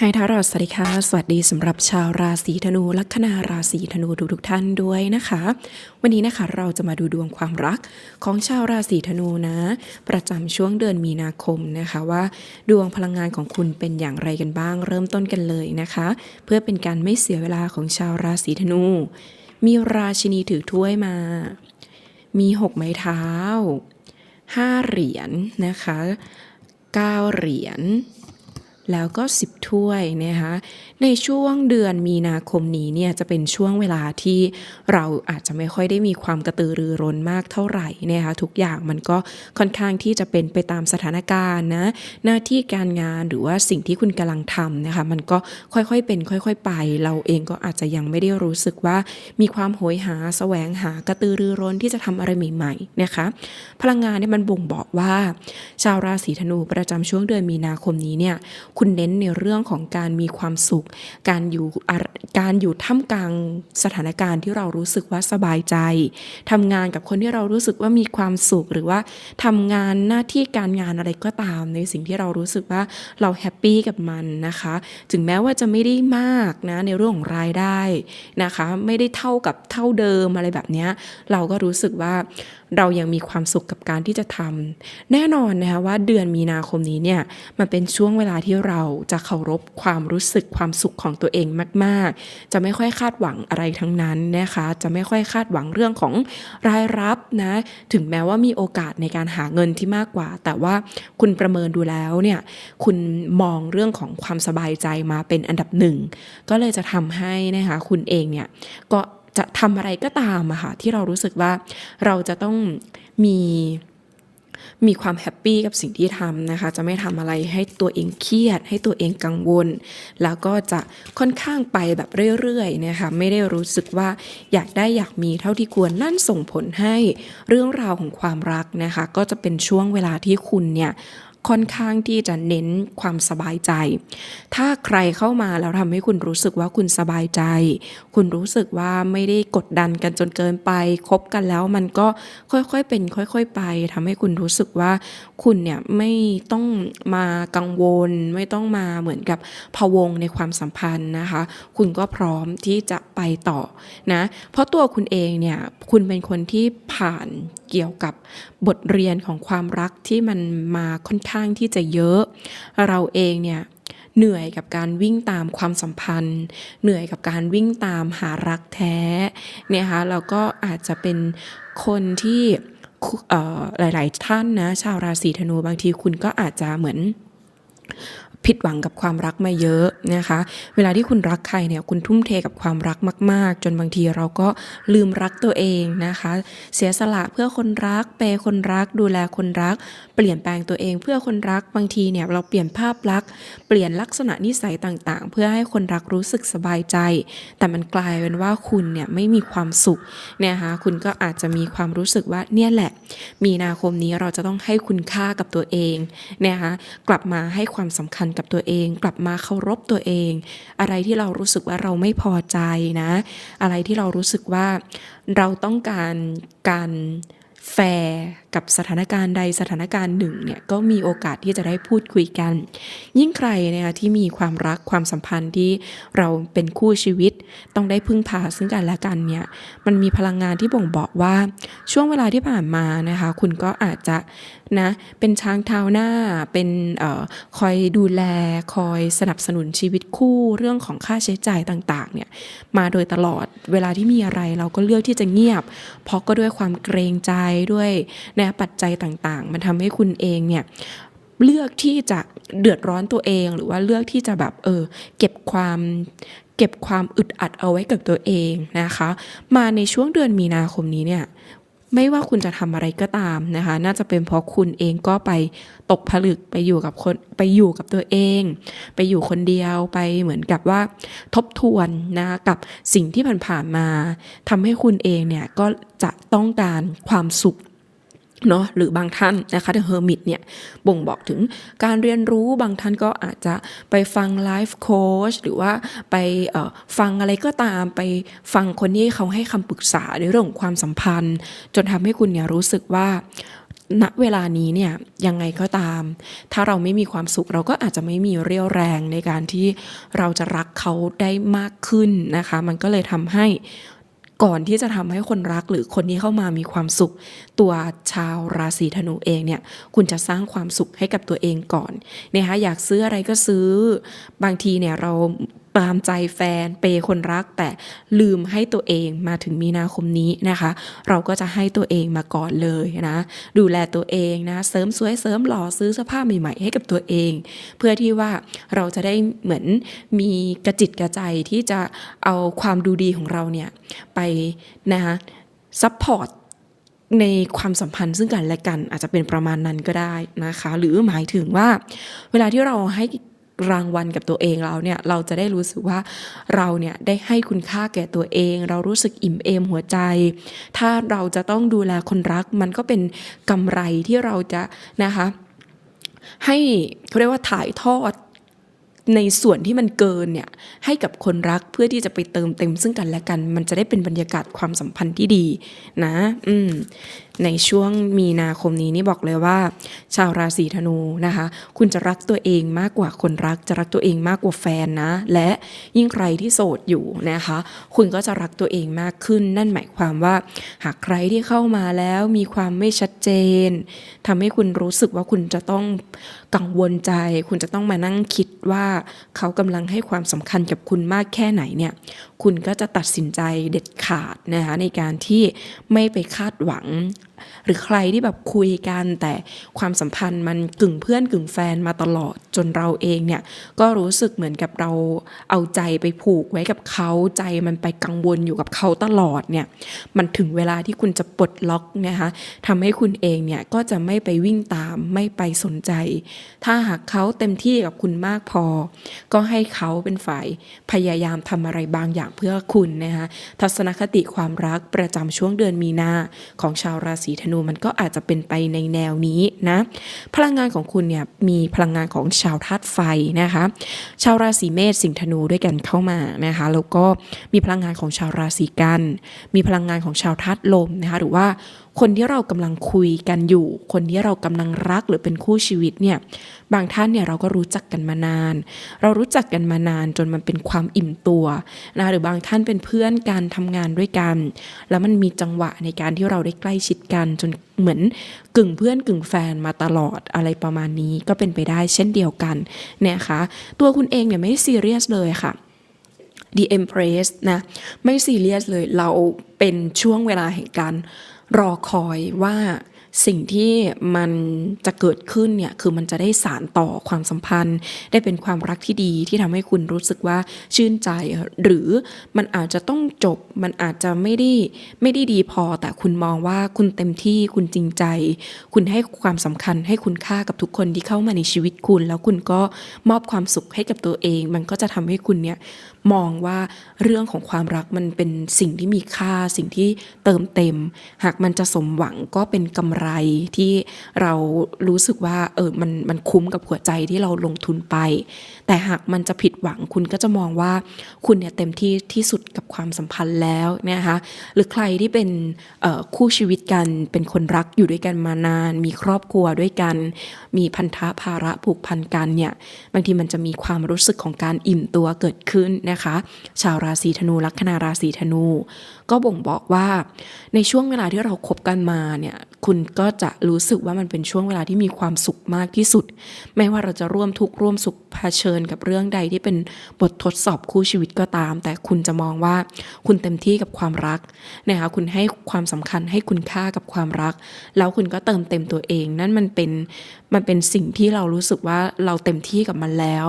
ไฮทารอสวัสดีค่ะ สวัสดีสำหรับชาวราศีธนู ลัคนาราศีธนูทุกๆท่านด้วยนะคะ วันนี้นะคะเราจะมาดูดวงความรักของชาวราศีธนูนะ ประจำช่วงเดือนมีนาคมนะคะว่า ดวงพลังงานของคุณเป็นอย่างไรกันบ้าง เริ่มต้นกันเลยนะคะ เพื่อเป็นการไม่เสียเวลาของชาวราศีธนู มีราชินีถือถ้วยมา มีหกไม้เท้าห้าเหรียญนะคะเก้าเหรียญ แล้วก็ 10 ถ้วยนะคะในช่วงเดือนมีนาคมนี้เนี่ยจะเป็นช่วงเวลาที่เราอาจจะไม่ค่อยได้มีความกระตือรือร้นมากเท่าไหร่นะคะทุกอย่างมันก็ค่อนข้างที่จะเป็นไปตามสถานการณ์นะหน้าที่การงานหรือว่าสิ่งที่คุณกำลังทำนะคะมันก็ค่อยๆเป็นค่อยๆไป เราเองก็อาจจะยังไม่ได้รู้สึกว่ามีความโหยหาแสวงหากระตือรือร้นที่จะทำอะไรใหม่ๆนะคะพลังงานเนี่ยมันบ่งบอกว่า ชาวราศีธนูประจำช่วงเดือนมีนาคมนี้เนี่ยคุณเน้นในเรื่องของการมีความสุข การอยู่การอยู่ท่ามกลางสถานการณ์ที่เรารู้สึกว่าสบายใจทำงานกับคนที่เรารู้สึกว่ามีความสุขหรือว่าทำงานหน้าที่การงานอะไรก็ตามในสิ่งที่เรารู้สึกว่าเราแฮปปี้กับมันนะคะ ถึงแม้ว่าจะไม่ได้มากนะในเรื่องของรายได้นะคะ ไม่ได้เท่ากับเท่าเดิมอะไรแบบนี้เราก็รู้สึกว่าเรายังมีความสุขกับการที่จะทำแน่นอนนะคะว่าเดือนมีนาคมนี้เนี่ยมันเป็นช่วงเวลาที่เราจะเคารพความรู้สึกความสุขของตัวเองมาก ๆ จะไม่ค่อยคาดหวังอะไรทั้งนั้นนะคะ จะไม่ค่อยคาดหวังเรื่องของรายรับนะ ถึงแม้ว่ามีโอกาสในการหาเงินที่มากกว่า แต่ว่าคุณประเมินดูแล้วเนี่ยคุณมองเรื่องของความสบายใจมาเป็นอันดับหนึ่ง ก็เลยจะทำให้นะคะคุณเองเนี่ยก็จะทำอะไรก็ตามอะค่ะที่เรารู้สึกว่าเราจะต้องมี มีความแฮปปี้กับสิ่งที่ทำนะคะ จะไม่ทำอะไรให้ตัวเองเครียด ให้ตัวเองกังวล แล้วก็จะค่อนข้างไปแบบเรื่อยๆนะคะ ไม่ได้รู้สึกว่าอยากได้อยากมีเท่าที่ควรนั่นส่งผลให้เรื่องราวของความรักนะคะ ก็จะเป็นช่วงเวลาที่คุณเนี่ย ค่อนข้างที่จะเน้นความสบายใจ ถ้าใครเข้ามาแล้วทำให้คุณรู้สึกว่าคุณสบายใจ คุณรู้สึกว่าไม่ได้กดดันกันจนเกินไป คบกันแล้วมันก็ค่อยๆเป็น ค่อย ๆ ไปทำให้คุณรู้สึกว่าคุณเนี่ยไม่ต้องมากังวล ไม่ต้องมาเหมือนกับพะวงในความสัมพันธ์นะคะ คุณก็พร้อมที่จะไปต่อนะ เพราะตัวคุณเองเนี่ยคุณเป็นคนที่ผ่านเกี่ยวกับบทเรียนของความรักที่มันมาค่อนข้างที่จะเยอะ เราเองเนี่ยเหนื่อยกับการวิ่งตามความสัมพันธ์ เหนื่อยกับการวิ่งตามหารักแท้เนี่ยคะแล้วก็อาจจะเป็นคนที่หลาย ๆ ท่านนะชาวราศีธนูบางทีคุณก็อาจจะเหมือน ผิดหวังกับความรักมาเยอะนะคะ เวลาที่คุณรักใครเนี่ยคุณทุ่มเทกับความรักมาก ๆ จนบางทีเราก็ลืมรักตัวเองนะคะ เสียสละเพื่อคนรัก เปย์คนรัก ดูแลคนรัก เปลี่ยนแปลงตัวเองเพื่อคนรักบางทีเนี่ยเราเปลี่ยนภาพลักษณ์เปลี่ยนลักษณะนิสัยต่าง ๆ เพื่อให้คนรักรู้สึกสบายใจ แต่มันกลายเป็นว่าคุณเนี่ยไม่มีความสุขเนี่ยนะคะคุณก็อาจจะมีความรู้สึกว่าเนี่ยแหละ มีนาคมนี้เราจะต้องให้คุณค่ากับตัวเองนะคะกลับมาให้ความสำคัญกับตัวเอง กลับมาเคารพตัวเอง อะไรที่เรารู้สึกว่าเราไม่พอใจนะ อะไรที่เรารู้สึกว่าเราต้องการการแฟร์ กับสถานการณ์ใดสถานการณ์หนึ่งเนี่ยก็มีโอกาสที่จะได้พูดคุยกัน ยิ่งใครนะคะที่มีความรักความสัมพันธ์ที่เราเป็นคู่ชีวิต ต้องได้พึ่งพาซึ่งกันและกันเนี่ยมันมีพลังงานที่บ่งบอกว่าช่วงเวลาที่ผ่านมานะคะคุณก็อาจจะนะเป็นช้างเท้าหน้าเป็นออคอยดูแลคอยสนับสนุนชีวิตคู่เรื่องของค่าใช้จ่ายต่างๆเนี่ยมาโดยตลอดเวลาที่มีอะไรเราก็เลือกที่จะเงียบ เพราะก็ด้วยความเกรงใจด้วยนะปัจจัยต่างๆ มันทำให้คุณเองเนี่ยเลือกที่จะเดือดร้อนตัวเองหรือว่าเลือกที่จะแบบเออเก็บความเก็บความอึดอัดเอาไว้กับตัวเองนะคะ มาในช่วงเดือนมีนาคมนี้เนี่ยไม่ว่าคุณจะทำอะไรก็ตามนะคะ น่าจะเป็นเพราะคุณเองก็ไปตกผลึกไปอยู่กับคนไปอยู่กับตัวเอง ไปอยู่คนเดียวไปเหมือนกับว่าทบทวนนะกับสิ่งที่ผ่านๆมาทำให้คุณเองเนี่ยก็จะต้องการความสุข เนาะหรือบางท่านนะคะเฮอร์มิตเนี่ยบ่งบอกถึงการเรียนรู้บางท่านก็อาจจะไปฟังไลฟ์โค้ชหรือว่าไปฟังอะไรก็ตามไปฟังคนที่เขาให้คำปรึกษาในเรื่องของความสัมพันธ์ จนทำให้คุณเนี่ยรู้สึกว่าณเวลานี้เนี่ยยังไงก็ตาม ถ้าเราไม่มีความสุขเราก็อาจจะไม่มีเรี่ยวแรงในการที่เราจะรักเขาได้มากขึ้นนะคะ มันก็เลยทำให้ ก่อนที่จะทำให้คนรักหรือคนที่เข้ามามีความสุข ตัวชาวราศีธนูเองเนี่ยคุณจะสร้างความสุขให้กับตัวเองก่อนนะคะอยากซื้ออะไรก็ซื้อบางทีเนี่ยเรา ตามใจแฟนเปย์คนรัก แต่ลืมให้ตัวเองมาถึงมีนาคมนี้นะคะ เราก็จะให้ตัวเองมาก่อนเลยนะ ดูแลตัวเองนะ เสริมสวยเสริมหล่อซื้อเสื้อผ้าใหม่ๆ ให้กับตัวเอง เพื่อที่ว่าเราจะได้เหมือนมีกระจิตกระใจที่จะเอาความดูดีของเราเนี่ยไปนะคะซัพพอร์ตในความสัมพันธ์ซึ่งกันและกันอาจจะเป็นประมาณนั้นก็ได้นะคะ หรือหมายถึงว่า เวลาที่เราให้ รางวัลกับตัวเองเราเนี่ยเราจะได้รู้สึกว่าเราเนี่ยได้ให้คุณค่าแก่ตัวเอง เรารู้สึกอิ่มเอมหัวใจ ถ้าเราจะต้องดูแลคนรักมันก็เป็นกำไรที่เราจะนะคะให้เขาเรียกว่าถ่ายทอดในส่วนที่มันเกินเนี่ยให้กับคนรักเพื่อที่จะไปเติมเต็มซึ่งกันและกัน มันจะได้เป็นบรรยากาศความสัมพันธ์ที่ดีนะ อืม ในช่วงมีนาคมนี้นี่บอกเลยว่า ชาวราศีธนูนะคะ คุณจะรักตัวเองมากกว่าคนรัก จะรักตัวเองมากกว่าแฟนนะ และยิ่งใครที่โสดอยู่นะคะ คุณก็จะรักตัวเองมากขึ้น นั่นหมายความว่า หากใครที่เข้ามาแล้วมีความไม่ชัดเจนทำให้คุณรู้สึกว่าคุณจะต้องกังวลใจ คุณจะต้องมานั่งคิดว่าเขากำลังให้ความสำคัญกับคุณมากแค่ไหนเนี่ย คุณก็จะตัดสินใจเด็ดขาดนะคะในการที่ไม่ไปคาดหวัง หรือใครที่แบบคุยกันแต่ความสัมพันธ์มันกึ่งเพื่อนกึ่งแฟนมาตลอดจนเราเองเนี่ยก็รู้สึกเหมือนกับเราเอาใจไปผูกไว้กับเขาใจมันไปกังวลอยู่กับเขาตลอดเนี่ยมันถึงเวลาที่คุณจะปลดล็อกนะคะทำให้คุณเองเนี่ยก็จะไม่ไปวิ่งตามไม่ไปสนใจ ถ้าหากเขาเต็มที่กับคุณมากพอ ก็ให้เขาเป็นฝ่ายพยายามทำอะไรบางอย่างเพื่อคุณนะคะทัศนคติความรักประจำช่วงเดือนมีนาของชาวราศีีธนูมันก็อาจจะเป็นไปในแนวนี้นะพลังงานของคุณเนี่ยมีพลังงานของชาวธาตุไฟนะคะ ชาวราศีเมษสิงห์ธนูด้วยกันเข้ามานะคะแล้วก็มีพลังงานของชาวราศีกัน มีพลังงานของชาวธาตุลมนะคะหรือว่า คนที่เรากำลังคุยกันอยู่ คนที่เรากำลังรักหรือเป็นคู่ชีวิตเนี่ยบางท่านเนี่ยเราก็รู้จักกันมานาน เรารู้จักกันมานานจนมันเป็นความอิ่มตัวนะหรือบางท่านเป็นเพื่อนกันทำงานด้วยกัน แล้วมันมีจังหวะในการที่เราได้ใกล้ชิดกันจนเหมือนกึ่งเพื่อนกึ่งแฟนมาตลอดอะไรประมาณนี้ก็เป็นไปได้เช่นเดียวกันเนี่ยคะตัวคุณเองเนี่ยไม่ได้ซีเรียสเลยค่ะ The Empress นะ ไม่ซีเรียสเลยเราเป็นช่วงเวลาแห่งการ รอคอยว่าสิ่งที่มันจะเกิดขึ้นเนี่ยคือมันจะได้สารต่อความสัมพันธ์ ได้เป็นความรักที่ดีที่ทำให้คุณรู้สึกว่าชื่นใจ หรือมันอาจจะต้องจบ มันอาจจะไม่ได้ไม่ได้ดีพอ แต่คุณมองว่าคุณเต็มที่คุณจริงใจ คุณให้ความสำคัญให้คุณค่ากับทุกคนที่เข้ามาในชีวิตคุณ แล้วคุณก็มอบความสุขให้กับตัวเอง มันก็จะทำให้คุณเนี่ย มองว่าเรื่องของความรักมันเป็นสิ่งที่มีค่าสิ่งที่เติมเต็ม หากมันจะสมหวังก็เป็นกำไรที่เรารู้สึกว่าเออมันมันคุ้มกับหัวใจที่เราลงทุนไป แต่หากมันจะผิดหวังคุณก็จะมองว่าคุณเนี่ยเต็มที่ที่สุดกับความสัมพันธ์แล้วนะคะหรือใครที่เป็นออคู่ชีวิตกันเป็นคนรักอยู่ด้วยกันมานาน มีครอบครัวด้วยกัน มีพันธะภาระผูกพันกันเนี่ยบางทีมันจะมีความรู้สึกของการอิ่มตัวเกิดขึ้นนะคะชาวราศีธนูลัคนาราศีธนู ก็บ่งบอกว่าในช่วงเวลาที่เราคบกันมาเนี่ยคุณก็จะรู้สึกว่ามันเป็นช่วงเวลาที่มีความสุขมากที่สุด ไม่ว่าเราจะร่วมทุกข์ร่วมสุขเผชิญกับเรื่องใดที่เป็นบททดสอบคู่ชีวิตก็ตาม แต่คุณจะมองว่าคุณเต็มที่กับความรักนะคะคุณให้ความสำคัญให้คุณค่ากับความรัก แล้วคุณก็เติมเต็มตัวเอง นั่นมันเป็นมันเป็นสิ่งที่เรารู้สึกว่าเราเต็มที่กับมันแล้ว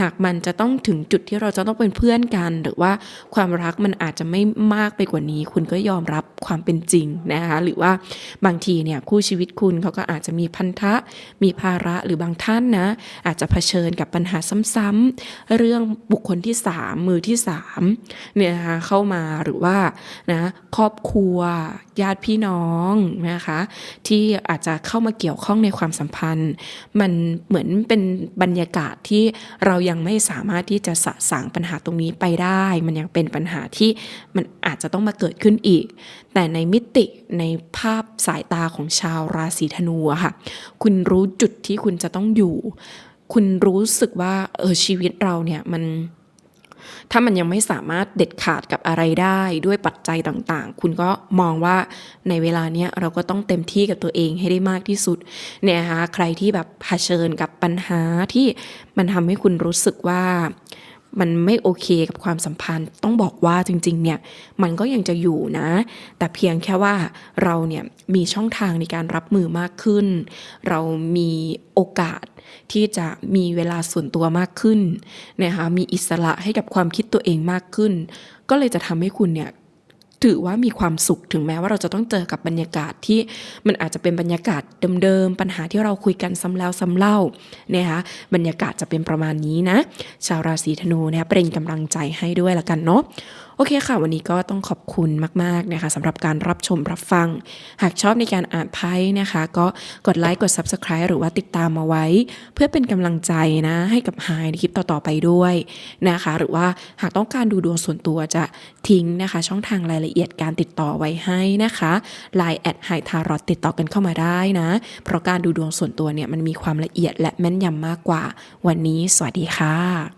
หากมันจะต้องถึงจุดที่เราจะต้องเป็นเพื่อนกัน หรือว่าความรักมันอาจจะไม่มากไปกว่านี้ คุณก็ยอมรับความเป็นจริงนะคะหรือว่าบางทีเนี่ยคู่ชีวิตคุณเขาก็อาจจะมีพันธะ มีภาระหรือบางท่านนะ อาจจะเผชิญกับปัญหาซ้ำๆเรื่องบุคคลที่สามมือที่สามเนี่ยนะคะเข้ามาหรือว่านะครอบครัวญาติพี่น้องนะคะที่อาจจะเข้ามาเกี่ยวข้องในความสัมพันธ์ันมันเหมือนเป็นบรรยากาศที่เรายังไม่สามารถที่จะสะสางปัญหาตรงนี้ไปได้ มันยังเป็นปัญหาที่มันอาจจะต้องมาเกิดขึ้นอีก แต่ในมิติในภาพสายตาของชาวราศีธนูค่ะ คุณรู้จุดที่คุณจะต้องอยู่ คุณรู้สึกว่าเออชีวิตเราเนี่ยมัน ถ้ามันยังไม่สามารถเด็ดขาดกับอะไรได้ด้วยปัจจัยต่างๆ คุณก็มองว่าในเวลาเนี้ยเราก็ต้องเต็มที่กับตัวเองให้ได้มากที่สุดเนี่ยคะใครที่แบบเผชิญกับปัญหาที่มันทำให้คุณรู้สึกว่า มันไม่โอเคกับความสัมพันธ์ ต้องบอกว่าจริงๆ เนี่ยมันก็ยังจะอยู่นะ แต่เพียงแค่ว่าเราเนี่ยมีช่องทางในการรับมือมากขึ้น เรามีโอกาสที่จะมีเวลาส่วนตัวมากขึ้นนะคะมีอิสระให้กับความคิดตัวเองมากขึ้น ก็เลยจะทำให้คุณเนี่ย ถือว่ามีความสุขถึงแม้ว่าเราจะต้องเจอกับบรรยากาศที่มันอาจจะเป็นบรรยากาศเดิมๆ ปัญหาที่เราคุยกันซ้ำแล้วซ้ำเล่านะคะบรรยากาศจะเป็นประมาณนี้นะ ชาวราศีธนูนะคะเป็นกำลังใจให้ด้วยละกันเนาะ โอเคค่ะ วันนี้ก็ต้องขอบคุณมาก ๆ นะคะสำหรับการรับชมรับฟัง หากชอบในการอ่านไพ่นะคะ ก็กดไลค์กด Subscribe หรือว่าติดตามมาไว้ เพื่อเป็นกำลังใจนะ ให้กับไฮในคลิปต่อ ๆ ไปด้วยนะคะ หรือว่าหากต้องการดูดวงส่วนตัวจะทิ้งนะคะ ช่องทางรายละเอียดการติดต่อไว้ให้นะคะ Line แอดไฮทารอตติดต่อกันเข้ามาได้นะ เพราะการดูดวงส่วนตัวเนี่ยมันมีความละเอียดและแม่นยำมากกว่า วันนี้สวัสดีค่ะ